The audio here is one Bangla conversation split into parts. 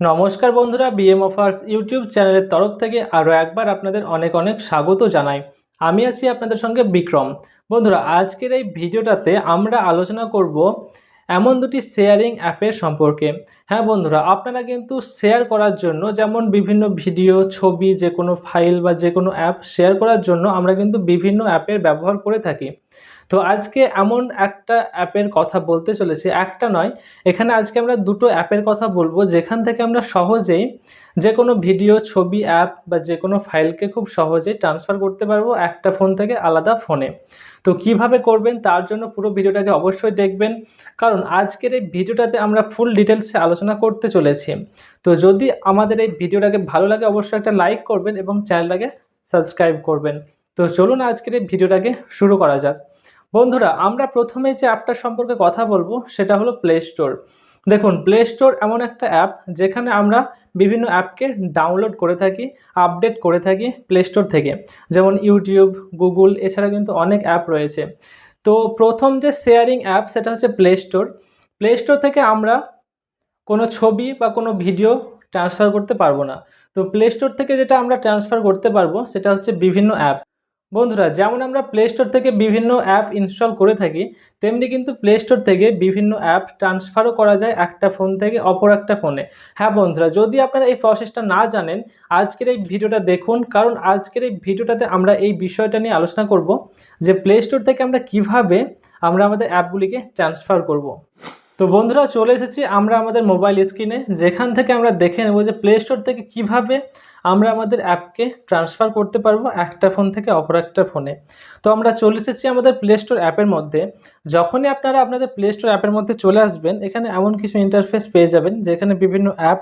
নমস্কার বন্ধুরা বিএম অফার্স ইউটিউব চ্যানেলের তরফ থেকে আরও একবার আপনাদের অনেক অনেক স্বাগত জানাই। আমি আছি আপনাদের সঙ্গে বিক্রম। বন্ধুরা, আজকের এই ভিডিওটাতে আমরা আলোচনা করব এমন দুটি শেয়ারিং অ্যাপের সম্পর্কে। হ্যাঁ বন্ধুরা, আপনারা কিন্তু শেয়ার করার জন্য যেমন বিভিন্ন ভিডিও ছবি যে কোনো ফাইল বা যে কোনো অ্যাপ শেয়ার করার জন্য আমরা কিন্তু বিভিন্ন অ্যাপের ব্যবহার করে থাকি। তো আজকে এমন একটা অ্যাপের কথা বলতে চলেছি, একটা নয়, এখানে আজকে আমরা দুটো অ্যাপের কথা বলব, যেখান থেকে আমরা সহজেই যে কোনো ভিডিও ছবি অ্যাপ বা যে কোনো ফাইলকে খুব সহজেই ট্রান্সফার করতে পারব একটা ফোন থেকে আলাদা ফোনে তো কীভাবে করবেন তার জন্য পুরো ভিডিওটাকে অবশ্যই দেখবেন। কারণ আজকের এই ভিডিওটাতে আমরা ফুল ডিটেলসে আলোচনা করতে চলেছি। তো যদি আমাদের এই ভিডিওটাকে ভালো লাগে অবশ্যই একটা লাইক করবেন এবং চ্যানেলটাকে সাবস্ক্রাইব করবেন। তো চলুন আজকের এই ভিডিওটাকে শুরু করা যাক। বন্ধুরা, আমরা প্রথমে যে অ্যাপটার সম্পর্কে কথা বলব, সেটা হলো প্লে স্টোর দেখুন প্লে স্টোর এমন একটা অ্যাপ যেখানে আমরা বিভিন্ন অ্যাপকে ডাউনলোড করে থাকি আপডেট করে থাকি প্লে স্টোর থেকে। যেমন ইউটিউব গুগল এছাড়া কিন্তু অনেক অ্যাপ রয়েছে। তো প্রথম যে শেয়ারিং অ্যাপ সেটা হচ্ছে প্লে স্টোর প্লে স্টোর থেকে আমরা কোনো ছবি বা কোনো ভিডিও ট্রান্সফার করতে পারব না। তো প্লে স্টোর থেকে যেটা আমরা ট্রান্সফার করতে পারব, সেটা হচ্ছে বিভিন্ন অ্যাপ বন্ধুরা, যেমন আমরা প্লে স্টোর থেকে বিভিন্ন অ্যাপ ইনস্টল করে থাকি, তেমনি কিন্তু প্লে স্টোর থেকে বিভিন্ন অ্যাপ ট্রান্সফারও করা যায় একটা ফোন থেকে অপর একটা ফোনে হ্যাঁ বন্ধুরা, যদি আপনারা এই প্রসেসটা না জানেন, আজকের এই ভিডিওটা দেখুন, কারণ আজকের এই ভিডিওটাতে আমরা এই বিষয়টা নিয়ে আলোচনা করব যে প্লে স্টোর থেকে আমরা কীভাবে আমরা আমাদের অ্যাপগুলিকে ট্রান্সফার করব। তো বন্ধুরা চলে এসেছি আমরা আমাদের মোবাইল স্ক্রিনে যেখান থেকে আমরা দেখে নেব যে প্লে স্টোর থেকে কীভাবে আমরা আমাদের অ্যাপকে ট্রান্সফার করতে পারব একটা ফোন থেকে অপর একটা ফোনে তো আমরা চলে এসেছি আমাদের প্লে স্টোর অ্যাপের মধ্যে। যখনই আপনারা আপনাদের প্লে স্টোর অ্যাপের মধ্যে চলে আসবেন, এখানে এমন কিছু ইন্টারফেস পেয়ে যাবেন, যেখানে বিভিন্ন অ্যাপ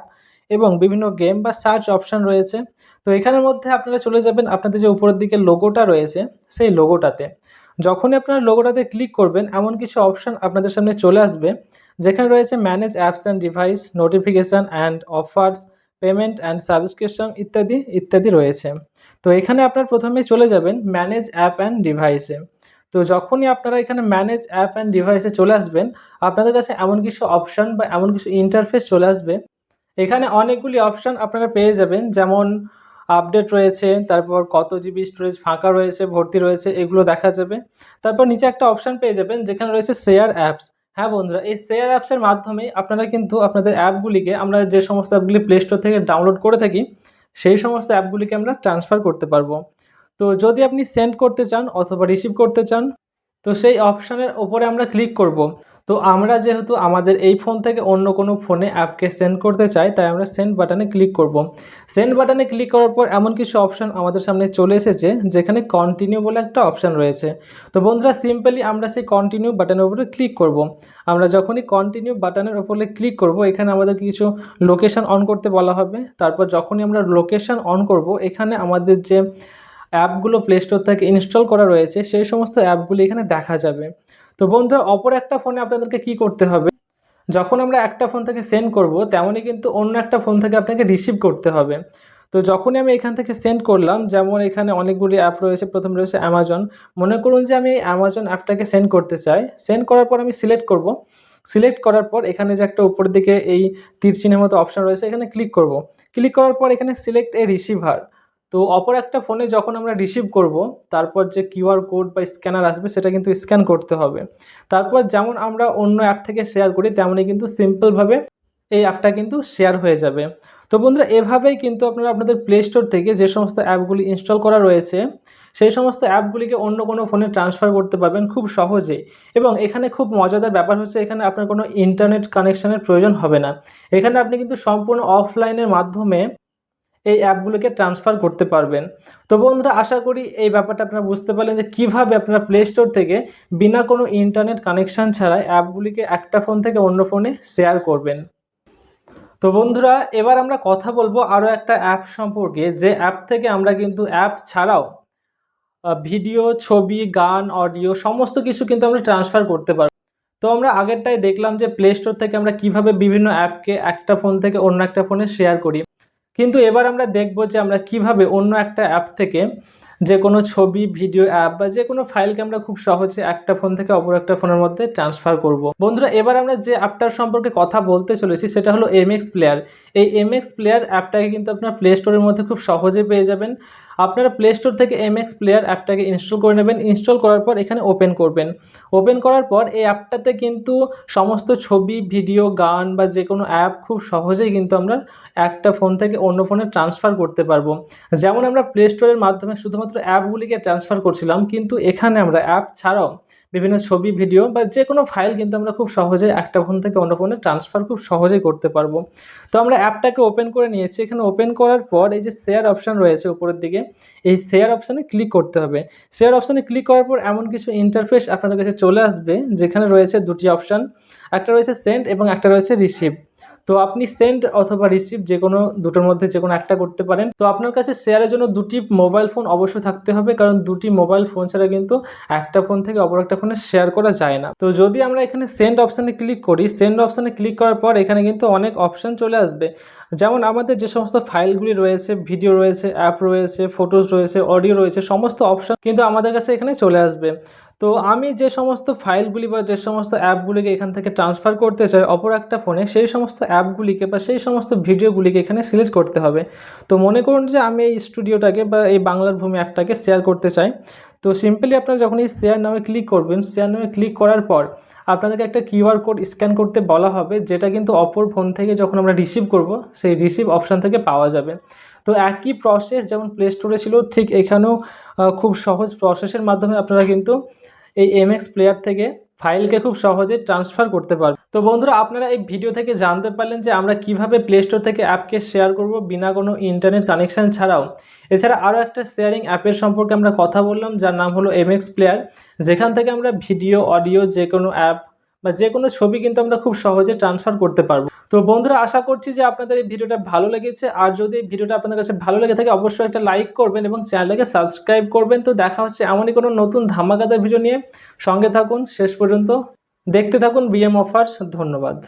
এবং বিভিন্ন গেম বা সার্চ অপশান রয়েছে। তো এখানের মধ্যে আপনারা চলে যাবেন, আপনাদের যে উপরের দিকে লোগোটা রয়েছে, সেই লোগোটাতে যখনই আপনারা লোগোটাতে ক্লিক করবেন, এমন কিছু অপশান আপনাদের সামনে চলে আসবে, যেখানে রয়েছে manage apps and device notification and offers payment and subscription ইত্যাদি ইত্যাদি রয়েছে। তো এখানে আপনার প্রথমে চলে যাবেন ম্যানেজ অ্যাপ অ্যান্ড ডিভাইসে তো যখনই আপনারা এখানে ম্যানেজ অ্যাপ অ্যান্ড ডিভাইসে চলে আসবেন, আপনাদের কাছে এমন কিছু অপশান বা এমন কিছু ইন্টারফেস চলে আসবে। এখানে অনেকগুলি অপশান আপনারা পেয়ে যাবেন, যেমন আপডেট রয়েছে, তারপর কত জিবি স্টোরেজ ফাঁকা রয়েছে, ভর্তি রয়েছে, এগুলো দেখা যাবে। তারপর নিচে একটা অপশান পেয়ে যাবেন, যেখানে রয়েছে শেয়ার অ্যাপস হ্যাঁ বন্ধুরা, এই শেয়ার অ্যাপসের মাধ্যমে আপনারা কিন্তু আপনাদের অ্যাপগুলিকে আমরা যে সমস্ত অ্যাপগুলি প্লে স্টোর থেকে ডাউনলোড করে থাকি, সেই সমস্ত অ্যাপগুলিকে আমরা ট্রান্সফার করতে পারব। তো যদি আপনি সেন্ড করতে চান অথবা রিসিভ করতে চান, তো সেই অপশানের ওপরে আমরা ক্লিক করব। তো আমরা যেহেতু আমাদের এই ফোন থেকে অন্য কোনো ফোনে অ্যাপকে সেন্ড করতে চাই, তাই আমরা সেন্ড বাটনে ক্লিক করব। সেন্ড বাটনে ক্লিক করার পর এমন কিছু অপশান আমাদের সামনে চলে এসেছে, যেখানে কন্টিনিউ বলে একটা অপশান রয়েছে। তো বন্ধুরা সিম্পলি আমরা সেই কন্টিনিউ বাটনের উপরে ক্লিক করব। আমরা যখনই কন্টিনিউ বাটনের উপরে ক্লিক করব, এখানে আমাদের কিছু লোকেশান অন করতে বলা হবে। তারপর যখনই আমরা লোকেশান অন করব, এখানে আমাদের যে অ্যাপগুলো প্লে স্টোর থেকে ইনস্টল করা রয়েছে, সেই সমস্ত অ্যাপগুলি এখানে দেখা যাবে। তো বন্ধুরা, অপর একটা ফোনে আপনাদেরকে কি করতে হবে? যখন আমরা একটা ফোন থেকে সেন্ড করব, তেমনই কিন্তু অন্য একটা ফোন থেকে আপনাকে রিসিভ করতে হবে। তো যখনই আমি এখান থেকে সেন্ড করলাম, যেমন এখানে অনেকগুলি অ্যাপ রয়েছে, প্রথম রয়েছে অ্যামাজন মনে করুন যে আমি অ্যামাজন অ্যাপটাকে সেন্ড করতে চাই। সেন্ড করার পর আমি সিলেক্ট করব। সিলেক্ট করার পর এখানে যে একটা উপরের দিকে এই তীর চিহ্নের মতো অপশান রয়েছে, এখানে ক্লিক করব। ক্লিক করার পর এখানে সিলেক্ট এ রিসিভার তো অপর একটা ফোনে যখন আমরা রিসিভ করব, তারপর যে কিউআর কোড বা স্ক্যানার আসবে, সেটা কিন্তু স্ক্যান করতে হবে। তারপর যেমন আমরা অন্য অ্যাপ থেকে শেয়ার করি, তেমনই কিন্তু সিম্পলভাবে এই অ্যাপটা কিন্তু শেয়ার হয়ে যাবে। তো বন্ধুরা, এভাবেই কিন্তু আপনারা আপনাদের প্লে স্টোর থেকে যে সমস্ত অ্যাপগুলি ইনস্টল করা রয়েছে, সেই সমস্ত অ্যাপগুলিকে অন্য কোনো ফোনে ট্রান্সফার করতে পারবেন খুব সহজে। এবং এখানে খুব মজাদার ব্যাপার হচ্ছে, এখানে আপনার কোনো ইন্টারনেট কানেকশানের প্রয়োজন হবে না। এখানে আপনি কিন্তু সম্পূর্ণ অফলাইনের মাধ্যমে এই অ্যাপগুলোকে ট্রান্সফার করতে পারবেন। তো বন্ধুরা, আশা করি এই ব্যাপারটা আপনারা বুঝতে পারলেন যে কীভাবে আপনারা প্লে স্টোর থেকে বিনা কোনো ইন্টারনেট কানেকশান ছাড়াই অ্যাপগুলিকে একটা ফোন থেকে অন্য ফোনে শেয়ার করবেন। তো বন্ধুরা, এবার আমরা কথা বলব আরও একটা অ্যাপ সম্পর্কে, যে অ্যাপ থেকে আমরা কিন্তু অ্যাপ ছাড়াও ভিডিও ছবি, গান অডিও সমস্ত কিছু কিন্তু আমরা ট্রান্সফার করতে পারব। তো আমরা আগেরটাই দেখলাম যে প্লে স্টোর থেকে আমরা কীভাবে বিভিন্ন অ্যাপকে একটা ফোন থেকে অন্য একটা ফোনে শেয়ার করি। কিন্তু এবার আমরা দেখব যে আমরা কীভাবে অন্য একটা অ্যাপ থেকে যে কোনো ছবি ভিডিও অ্যাপ বা যে কোনো ফাইলকে আমরা খুব সহজে একটা ফোন থেকে অপর একটা ফোনের মধ্যে ট্রান্সফার করব। বন্ধুরা, এবার আমরা যে অ্যাপটার সম্পর্কে কথা বলতে চলেছি সেটা হলো এমএক্স প্লেয়ার এই এমএক্স প্লেয়ার অ্যাপটাকে কিন্তু আপনার প্লে স্টোরের মধ্যে খুব সহজে পেয়ে যাবেন। আপনারা প্লে স্টোর থেকে এম এক্স প্লেয়ার অ্যাপটাকে ইনস্টল করে নেবেন। ইনস্টল করার পর এখানে ওপেন করবেন। ওপেন করার পর এই অ্যাপটাতে কিন্তু সমস্ত ছবি ভিডিও গান বা যে কোনো অ্যাপ খুব সহজেই কিন্তু আমরা একটা ফোন থেকে অন্য ফোনে ট্রান্সফার করতে পারব। যেমন আমরা প্লে স্টোরের মাধ্যমে শুধুমাত্র অ্যাপগুলিকে ট্রান্সফার করছিলাম, কিন্তু এখানে আমরা অ্যাপ ছাড়াও বিভিন্ন ছবি ভিডিও বা যে কোনো ফাইল কিন্তু আমরা খুব সহজে একটা ফোন থেকে অন্য ফোনে ট্রান্সফার খুব সহজেই করতে পারব। তো আমরা অ্যাপটাকে ওপেন করে নিয়েছি। এখানে ওপেন করার পর এই যে শেয়ার অপশান রয়েছে উপরের দিকে, এই শেয়ার অপশানে ক্লিক করতে হবে। শেয়ার অপশানে ক্লিক করার পর এমন কিছু ইন্টারফেস আপনাদের কাছে চলে আসবে, যেখানে রয়েছে দুটি অপশান একটা রয়েছে সেন্ড এবং একটা রয়েছে রিসিভ তো আপনি সেন্ড অথবা রিসিভ যে কোনো দুটোর মধ্যে যে কোনো একটা করতে পারেন। তো আপনার কাছে শেয়ারের জন্য দুটি মোবাইল ফোন অবশ্যই থাকতে হবে, কারণ দুটি মোবাইল ফোন ছাড়া কিন্তু একটা ফোন থেকে অপর একটা ফোনে শেয়ার করা যায় না। তো যদি আমরা এখানে সেন্ড অপশানে ক্লিক করি সেন্ড অপশানে ক্লিক করার পর এখানে কিন্তু অনেক অপশান চলে আসবে। যেমন আমাদের যে সমস্ত ফাইলগুলি রয়েছে ভিডিও রয়েছে অ্যাপ রয়েছে ফটোজ রয়েছে অডিও রয়েছে, সমস্ত অপশান কিন্তু আমাদের কাছে এখানে চলে আসবে। তো আমি যে সমস্ত ফাইলগুলি বা যে সমস্ত অ্যাপগুলিকে এখান থেকে ট্রান্সফার করতে চাই, অপর একটা ফোনে সেই সমস্ত অ্যাপগুলিকে বা সেই সমস্ত ভিডিওগুলিকে এখানে সিলেক্ট করতে হবে। তো মনে করুন যে আমি এই স্টুডিওটাকে বা এই বাংলার ভূমি অ্যাপটাকে শেয়ার করতে চাই। তো সিম্পলি আপনারা যখন এই শেয়ার নামে ক্লিক করবেন, শেয়ার নামে ক্লিক করার পর আপনাদেরকে একটা কিউআর কোড স্ক্যান করতে বলা হবে, যেটা কিন্তু অপর ফোন থেকে যখন আমরা রিসিভ করব, সেই রিসিভ অপশান থেকে পাওয়া যাবে। তো একই প্রসেস যেমন প্লে স্টোরে ছিল, ঠিক এখানেও খুব সহজ প্রসেসের মাধ্যমে আপনারা কিন্তু এই এমএক্স প্লেয়ার থেকে ফাইলকে খুব সহজে ট্রান্সফার করতে পারবেন। তো বন্ধুরা, আপনারা এই ভিডিও থেকে জানতে পারলেন যে আমরা কীভাবে প্লে স্টোর থেকে অ্যাপকে শেয়ার করব বিনা কোনো ইন্টারনেট কানেকশান ছাড়াও। এছাড়া আরও একটা শেয়ারিং অ্যাপের সম্পর্কে আমরা কথা বললাম, যার নাম হলো এমএক্স প্লেয়ার যেখান থেকে আমরা ভিডিও অডিও যে কোনো অ্যাপ বা যে কোনো ছবি কিন্তু আমরা খুব সহজে ট্রান্সফার করতে পারব। তো বন্ধুরা, আশা করছি যে আপনাদের এই ভিডিওটা ভালো লেগেছে। আর যদি এই ভিডিওটা আপনাদের কাছে ভালো লেগে থাকে, অবশ্যই একটা লাইক করবেন এবং চ্যানেলটাকে সাবস্ক্রাইব করবেন। তো দেখা হচ্ছে এমনই কোনো নতুন ধামাকাদার ভিডিও নিয়ে। সঙ্গে থাকুন। শেষ পর্যন্ত দেখতে থাকুন বিএম অফার্স ধন্যবাদ।